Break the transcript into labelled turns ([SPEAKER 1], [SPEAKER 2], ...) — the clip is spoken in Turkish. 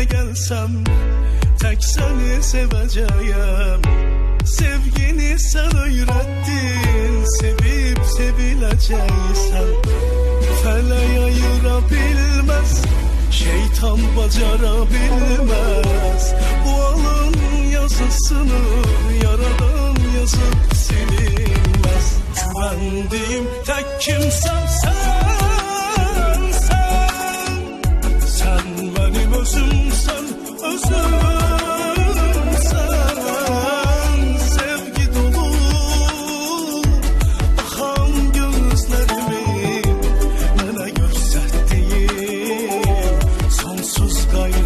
[SPEAKER 1] yerine gelsem Tek seni seveceğim. Sevgini sen öğrettin Sevip sevileceksen Feleğe ayırabilmez Şeytan bacarabilmez Bu alın yazısını Yaradan yazıp silinmez. Güvendiğim tek kimsem sen sky